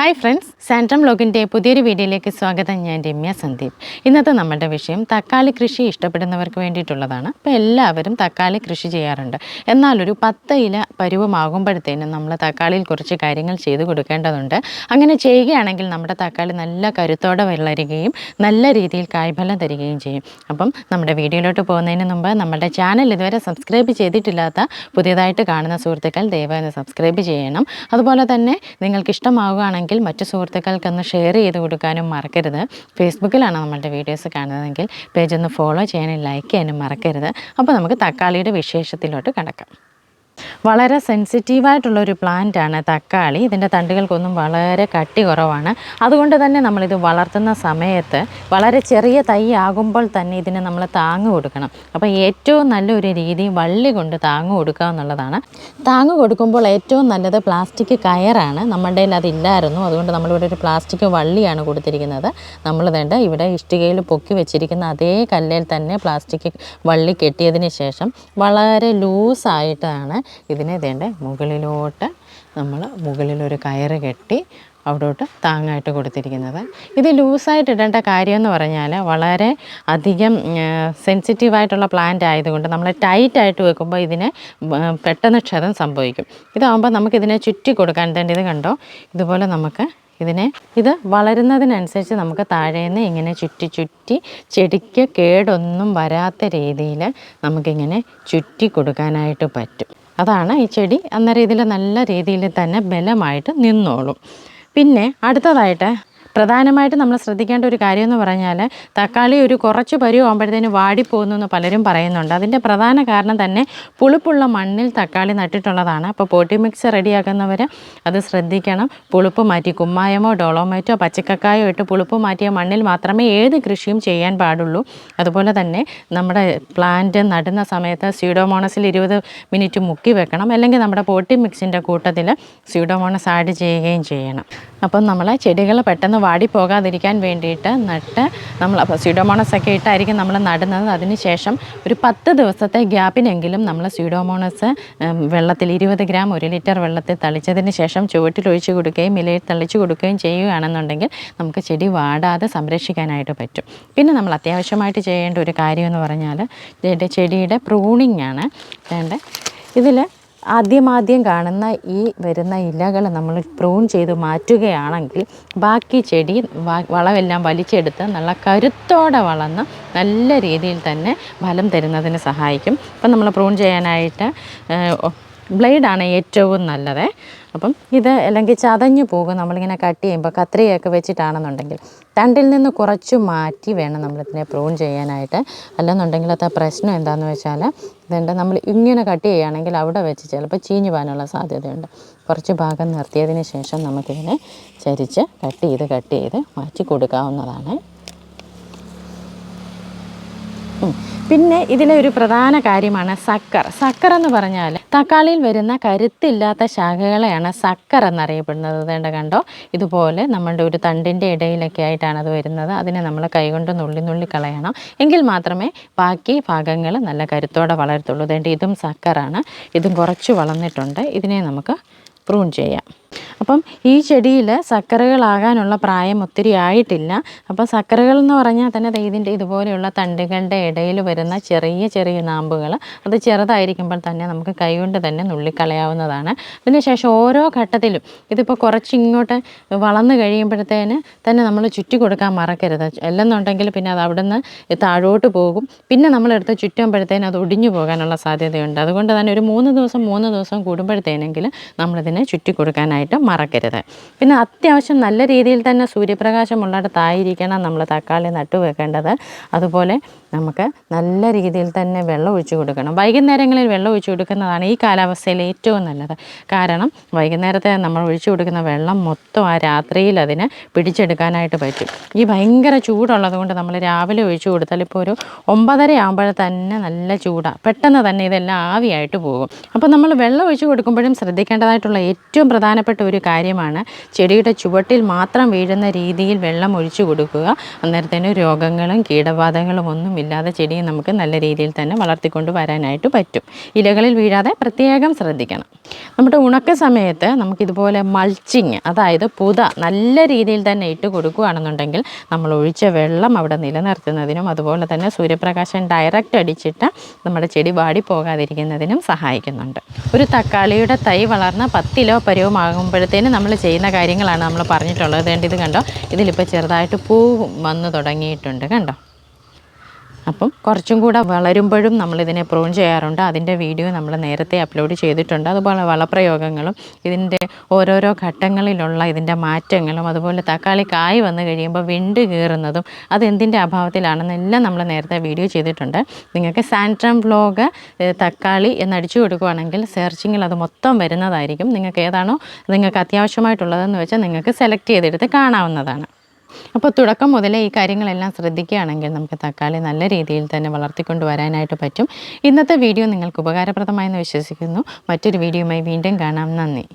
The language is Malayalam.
ഹായ് ഫ്രണ്ട്സ് സാൻട്രം ലോഗിന്റെ പുതിയൊരു വീഡിയോയിലേക്ക് സ്വാഗതം. ഞാൻ രമ്യ സന്ദീപ്. ഇന്നത്തെ നമ്മുടെ വിഷയം തക്കാളി കൃഷി ഇഷ്ടപ്പെടുന്നവർക്ക് വേണ്ടിയിട്ടുള്ളതാണ്. അപ്പോൾ എല്ലാവരും തക്കാളി കൃഷി ചെയ്യാറുണ്ട്. എന്നാലൊരു പത്ത് ഇല പരുവമാകുമ്പോഴത്തേനും നമ്മൾ തക്കാളിയിൽ കുറച്ച് കാര്യങ്ങൾ ചെയ്തു കൊടുക്കേണ്ടതുണ്ട്. അങ്ങനെ ചെയ്യുകയാണെങ്കിൽ നമ്മുടെ തക്കാളി നല്ല കരുത്തോടെ വളരുകയും നല്ല രീതിയിൽ കായ്ഫലം തരികയും ചെയ്യും. അപ്പം നമ്മുടെ വീഡിയോയിലോട്ട് പോകുന്നതിന് മുമ്പ് നമ്മുടെ ചാനൽ ഇതുവരെ സബ്സ്ക്രൈബ് ചെയ്തിട്ടില്ലാത്ത പുതിയതായിട്ട് കാണുന്ന സുഹൃത്തുക്കൾ ദയവായി സബ്സ്ക്രൈബ് ചെയ്യണം. അതുപോലെ തന്നെ നിങ്ങൾക്ക് ഇഷ്ടമാവുകയാണെങ്കിൽ മറ്റു സുഹൃത്തുക്കൾക്കൊന്ന് ഷെയർ ചെയ്ത് കൊടുക്കാനും മറക്കരുത്. ഫേസ്ബുക്കിലാണ് നമ്മളുടെ വീഡിയോസ് കാണുന്നതെങ്കിൽ പേജ് ഒന്ന് ഫോളോ ചെയ്യാനും ലൈക്ക് ചെയ്യാനും മറക്കരുത്. അപ്പോൾ നമുക്ക് തക്കാളിയുടെ വിശേഷത്തിലോട്ട് കടക്കാം. വളരെ സെൻസിറ്റീവായിട്ടുള്ള ഒരു പ്ലാന്റാണ് തക്കാളി. ഇതിന്റെ തണ്ടുകൾക്കൊന്നും വളരെ കട്ടി കുറവാണ്. അതുകൊണ്ട് തന്നെ നമ്മളിത് വളർത്തുന്ന സമയത്ത് വളരെ ചെറിയ തൈ ആകുമ്പോൾ തന്നെ ഇതിനെ നമ്മൾ താങ്ങ് കൊടുക്കണം. അപ്പോൾ ഏറ്റവും നല്ലൊരു രീതി വള്ളി കൊണ്ട് താങ്ങ് കൊടുക്കുക എന്നുള്ളതാണ്. താങ്ങ് കൊടുക്കുമ്പോൾ ഏറ്റവും നല്ലത് പ്ലാസ്റ്റിക് കയറാണ്. നമ്മുടെ കയ്യിൽ അതില്ലായിരുന്നു. അതുകൊണ്ട് നമ്മളിവിടെ ഒരു പ്ലാസ്റ്റിക് വള്ളിയാണ് കൊടുത്തിരിക്കുന്നത്. നമ്മൾ വേണ്ട ഇവിടെ ഇഷ്ടികയിൽ പൊക്കി വെച്ചിരിക്കുന്ന അതേ കല്ലിൽ തന്നെ പ്ലാസ്റ്റിക് വള്ളി കെട്ടിയതിന് ശേഷം വളരെ ലൂസായിട്ടാണ് ഇതിനെ വേണ്ട മുകളിലോട്ട് നമ്മൾ മുകളിലൊരു കയറ് കെട്ടി അവിടോട്ട് താങ്ങായിട്ട് കൊടുത്തിരിക്കുന്നത്. ഇത് ലൂസായിട്ട് ഇടേണ്ട കാര്യമെന്ന് പറഞ്ഞാൽ വളരെ അധികം സെൻസിറ്റീവായിട്ടുള്ള പ്ലാന്റ് ആയതുകൊണ്ട് നമ്മൾ ടൈറ്റായിട്ട് വെക്കുമ്പോൾ ഇതിന് പെട്ടെന്ന് ക്ഷതം സംഭവിക്കും. ഇതാകുമ്പോൾ നമുക്കിതിനെ ചുറ്റി കൊടുക്കാൻ തന്നെ ഇത് കണ്ടോ? ഇതുപോലെ നമുക്ക് ഇതിനെ ഇത് വളരുന്നതിനനുസരിച്ച് നമുക്ക് താഴേന്ന് ഇങ്ങനെ ചുറ്റി ചുറ്റി ചെടിക്ക് കേടൊന്നും വരാത്ത രീതിയിൽ നമുക്കിങ്ങനെ ചുറ്റി കൊടുക്കാനായിട്ട് പറ്റും. അതാണ് ഈ ചെടി അന്നേരം ഇതിൽ നല്ല രീതിയിൽ തന്നെ ബലമായിട്ട് നിന്നോളും. പിന്നെ അടുത്തതായിട്ട് പ്രധാനമായിട്ട് നമ്മൾ ശ്രദ്ധിക്കേണ്ട ഒരു കാര്യം എന്ന് പറഞ്ഞാൽ തക്കാളി ഒരു കുറച്ച് പരുവാകുമ്പോഴത്തേന് വാടിപ്പോകുന്നു എന്ന് പലരും പറയുന്നുണ്ട്. അതിന്റെ പ്രധാന കാരണം തന്നെ പുളിപ്പുള്ള മണ്ണിൽ തക്കാളി നട്ടിട്ടുള്ളതാണ്. അപ്പോൾ പോട്ടി മിക്സ് റെഡിയാക്കുന്നവർ അത് ശ്രദ്ധിക്കണം. പുളിപ്പ് മാറ്റി കുമ്മായമോ ഡോളോമേറ്റോ പച്ചക്കക്കായോ ഇട്ട് പുളിപ്പ് മാറ്റിയ മണ്ണിൽ മാത്രമേ ഏത് കൃഷിയും ചെയ്യാൻ പാടുള്ളൂ. അതുപോലെ തന്നെ നമ്മുടെ പ്ലാന്റ് നടുന്ന സമയത്ത് സ്യൂഡോമോണസിൽ ഇരുപത് മിനിറ്റ് മുക്കി വെക്കണം. അല്ലെങ്കിൽ നമ്മുടെ പോട്ടി മിക്സിന്റെ കൂട്ടത്തിൽ സ്യൂഡോമോണസ് ആഡ് ചെയ്യുകയും ചെയ്യണം. അപ്പം നമ്മൾ ചെടികൾ പെട്ടെന്ന് വാടിപ്പോകാതിരിക്കാൻ വേണ്ടിയിട്ട് നട്ട് നമ്മൾ സ്യൂഡോമോണസ് ഒക്കെ ഇട്ടായിരിക്കും നമ്മൾ നടുന്നത്. അതിന് ശേഷം ഒരു പത്ത് ദിവസത്തെ ഗ്യാപ്പിനെങ്കിലും നമ്മൾ സ്യൂഡോമോണസ് വെള്ളത്തിൽ ഇരുപത് ഗ്രാം ഒരു ലിറ്റർ വെള്ളത്തിൽ തളിച്ചതിന് ശേഷം ചുവട്ടിലൊഴിച്ച് കൊടുക്കുകയും ഇലയിൽ തളിച്ചു കൊടുക്കുകയും ചെയ്യുകയാണെന്നുണ്ടെങ്കിൽ നമുക്ക് ചെടി വാടാതെ സംരക്ഷിക്കാനായിട്ട് പറ്റും. പിന്നെ നമ്മൾ അത്യാവശ്യമായിട്ട് ചെയ്യേണ്ട ഒരു കാര്യം എന്ന് പറഞ്ഞാൽ ചെടിയുടെ പ്രൂണിങ് ആണ്. വേണ്ട? ഇതിൽ ആദ്യമാദ്യം കാണുന്ന ഈ വരുന്ന ഇലകൾ നമ്മൾ പ്രൂൺ ചെയ്ത് മാറ്റുകയാണെങ്കിൽ ബാക്കി ചെടി വളമെല്ലാം വലിച്ചെടുത്ത് നല്ല കരുത്തോടെ വളർന്ന് നല്ല രീതിയിൽ തന്നെ ഫലം തരുന്നതിന് സഹായിക്കും. അപ്പം നമ്മൾ പ്രൂൺ ചെയ്യാനായിട്ട് ബ്ലേഡാണ് ഏറ്റവും നല്ലത്. അപ്പം ഇത് അല്ലെങ്കിൽ ചതഞ്ഞു പോകും. നമ്മളിങ്ങനെ കട്ട് ചെയ്യുമ്പോൾ കത്രികയൊക്കെ വെച്ചിട്ടാണെന്നുണ്ടെങ്കിൽ തണ്ടിൽ നിന്ന് കുറച്ച് മാറ്റി വേണം നമ്മളിതിനെ പ്രൂൺ ചെയ്യാനായിട്ട്. അല്ലെന്നുണ്ടെങ്കിൽ അത് പ്രശ്നം എന്താണെന്ന് വെച്ചാൽ ഇതുണ്ട്. നമ്മൾ ഇങ്ങനെ കട്ട് ചെയ്യുകയാണെങ്കിൽ അവിടെ വെച്ച് ചിലപ്പോൾ ചീഞ്ഞു പോകാനുള്ള സാധ്യതയുണ്ട്. കുറച്ച് ഭാഗം നിർത്തിയതിന് ശേഷം നമുക്കിതിനെ ചരിച്ച് കട്ട് ചെയ്ത് കട്ട് ചെയ്ത് മാറ്റി കൊടുക്കാവുന്നതാണ്. പിന്നെ ഇതിലെ ഒരു പ്രധാന കാര്യമാണ് സക്കർ. സക്കർ എന്ന് പറഞ്ഞാൽ തക്കാളിയിൽ വരുന്ന കരുത്തില്ലാത്ത ശാഖകളെയാണ് സക്കർ എന്നറിയപ്പെടുന്നത്. വേണ്ട കണ്ടോ? ഇതുപോലെ നമ്മളുടെ ഒരു തണ്ടിന്റെ ഇടയിലൊക്കെ ആയിട്ടാണ് അത് വരുന്നത്. അതിനെ നമ്മൾ കൈകൊണ്ട് നുള്ളി നുള്ളി കളയണം. എങ്കിൽ മാത്രമേ ബാക്കി ഭാഗങ്ങൾ നല്ല കരുത്തോടെ വളരത്തുള്ളൂ. അതുകൊണ്ട് ഇതും സക്കറാണ്. ഇതും കുറച്ച് വളർന്നിട്ടുണ്ട്. ഇതിനെ നമുക്ക് പ്രൂൺ ചെയ്യാം. അപ്പം ഈ ചെടിയിൽ സക്കറകളാകാനുള്ള പ്രായം ഒത്തിരി ആയിട്ടില്ല. അപ്പം സക്കറകൾ എന്ന് പറഞ്ഞാൽ തന്നെ ഇതിന്റെ ഇതുപോലെയുള്ള തണ്ടുകളുടെ ഇടയിൽ വരുന്ന ചെറിയ ചെറിയ നാമ്പുകൾ അത് ചെറുതായിരിക്കുമ്പോൾ തന്നെ നമുക്ക് കൈകൊണ്ട് തന്നെ നുള്ളിക്കളയാവുന്നതാണ്. അതിനുശേഷം ഓരോ ഘട്ടത്തിലും ഇതിപ്പോൾ കുറച്ചിങ്ങോട്ട് വളർന്നു കഴിയുമ്പോഴത്തേന് തന്നെ നമ്മൾ ചുറ്റി കൊടുക്കാൻ മറക്കരുത്. അല്ലെന്നുണ്ടെങ്കിൽ പിന്നെ അത് അവിടുന്ന് താഴോട്ട് പോകും. പിന്നെ നമ്മളെടുത്ത് ചുറ്റുമ്പോഴത്തേന് അത് ഒടിഞ്ഞു പോകാനുള്ള സാധ്യതയുണ്ട്. അതുകൊണ്ട് തന്നെ ഒരു മൂന്ന് ദിവസം മൂന്ന് ദിവസം കൂടുമ്പോഴത്തേനെങ്കിലും നമ്മളിതിനെ ചുറ്റി കൊടുക്കാനായിട്ട് മറക്കരുത്. പിന്നെ അത്യാവശ്യം നല്ല രീതിയിൽ തന്നെ സൂര്യപ്രകാശം ഉള്ളിടത്തായിരിക്കണം നമ്മൾ തക്കാളി നട്ടു വെക്കേണ്ടത് അതുപോലെ നമുക്ക് നല്ല രീതിയിൽ തന്നെ വെള്ളം ഒഴിച്ചു കൊടുക്കണം. വൈകുന്നേരങ്ങളിൽ വെള്ളം ഒഴിച്ചു കൊടുക്കുന്നതാണ് ഈ കാലാവസ്ഥയിൽ ഏറ്റവും നല്ലത്. കാരണം വൈകുന്നേരത്തെ നമ്മൾ ഒഴിച്ചു കൊടുക്കുന്ന വെള്ളം മൊത്തം ആ രാത്രിയിൽ അതിന് പിടിച്ചെടുക്കാനായിട്ട് പറ്റും. ഈ ഭയങ്കര ചൂടുള്ളത് കൊണ്ട് നമ്മൾ രാവിലെ ഒഴിച്ചു കൊടുത്താൽ ഇപ്പോൾ ഒരു ഒമ്പതര ആകുമ്പോൾ തന്നെ നല്ല ചൂടാണ് പെട്ടെന്ന് തന്നെ ഇതെല്ലാം ആവിയായിട്ട് പോകും. അപ്പോൾ നമ്മൾ വെള്ളം ഒഴിച്ചു കൊടുക്കുമ്പോഴും ശ്രദ്ധിക്കേണ്ടതായിട്ടുള്ള ഏറ്റവും പ്രധാനപ്പെട്ട ഒരു കാര്യമാണ് ചെടിയുടെ ചുവട്ടിൽ മാത്രം വീഴുന്ന രീതിയിൽ വെള്ളം ഒഴിച്ചു കൊടുക്കുക. അന്നേരത്തേനും രോഗങ്ങളും കീടബാധകളും ഒന്നും ഇല്ലാതെ ചെടിയെ നമുക്ക് നല്ല രീതിയിൽ തന്നെ വളർത്തിക്കൊണ്ട് വരാനായിട്ട് പറ്റും. ഇലകളിൽ വീഴാതെ പ്രത്യേകം ശ്രദ്ധിക്കണം. നമ്മുടെ ഉണക്ക സമയത്ത് നമുക്കിതുപോലെ മൾച്ചിങ് അതായത് പുത നല്ല രീതിയിൽ തന്നെ ഇട്ട് കൊടുക്കുകയാണെന്നുണ്ടെങ്കിൽ നമ്മൾ ഒഴിച്ച വെള്ളം അവിടെ നിലനിർത്തുന്നതിനും അതുപോലെ തന്നെ സൂര്യപ്രകാശം ഡയറക്റ്റ് അടിച്ചിട്ട് നമ്മുടെ ചെടി വാടി പോകാതിരിക്കുന്നതിനും സഹായിക്കുന്നുണ്ട്. ഒരു തക്കാളിയുടെ തൈ വളർന്ന പത്തിലോ പരുവമാകുമ്പോഴത്തേനും നമ്മൾ ചെയ്യുന്ന കാര്യങ്ങളാണ് നമ്മൾ പറഞ്ഞിട്ടുള്ളത്. ഇത് കണ്ടോ? ഇതിലിപ്പോൾ ചെറുതായിട്ട് പൂ വന്നു തുടങ്ങിയിട്ടുണ്ട്. കണ്ടോ? അപ്പം കുറച്ചും കൂടെ വളരുമ്പോഴും നമ്മളിതിനെ പ്രൂൺ ചെയ്യാറുണ്ട്. അതിന്റെ വീഡിയോ നമ്മൾ നേരത്തെ അപ്ലോഡ് ചെയ്തിട്ടുണ്ട്. അതുപോലെ വളപ്രയോഗങ്ങളും ഇതിന്റെ ഓരോരോ ഘട്ടങ്ങളിലുള്ള ഇതിന്റെ മാറ്റങ്ങളും അതുപോലെ തക്കാളി കായ് വന്നു കഴിയുമ്പോൾ വിണ്ട് കീറുന്നതും അതെന്തിന്റെ അഭാവത്തിലാണെന്നെല്ലാം നമ്മൾ നേരത്തെ വീഡിയോ ചെയ്തിട്ടുണ്ട്. നിങ്ങൾക്ക് സാൻട്രം വ്ലോഗ് തക്കാളി എന്നടിച്ചു കൊടുക്കുകയാണെങ്കിൽ സെർച്ചിങ്ങിൽ അത് മൊത്തം വരുന്നതായിരിക്കും. നിങ്ങൾക്ക് ഏതാണോ നിങ്ങൾക്ക് അത്യാവശ്യമായിട്ടുള്ളതെന്ന് വെച്ചാൽ നിങ്ങൾക്ക് സെലക്ട് ചെയ്തെടുത്ത് കാണാവുന്നതാണ്. അപ്പോൾ തുടക്കം മുതലേ ഈ കാര്യങ്ങളെല്ലാം ശ്രദ്ധിക്കുകയാണെങ്കിൽ നമുക്ക് തക്കാളി നല്ല രീതിയിൽ തന്നെ വളർത്തിക്കൊണ്ട് വരാനായിട്ട് പറ്റും. ഇന്നത്തെ വീഡിയോ നിങ്ങൾക്ക് ഉപകാരപ്രദമായെന്ന് വിശ്വസിക്കുന്നു. മറ്റൊരു വീഡിയോയുമായി വീണ്ടും കാണാം. നന്ദി.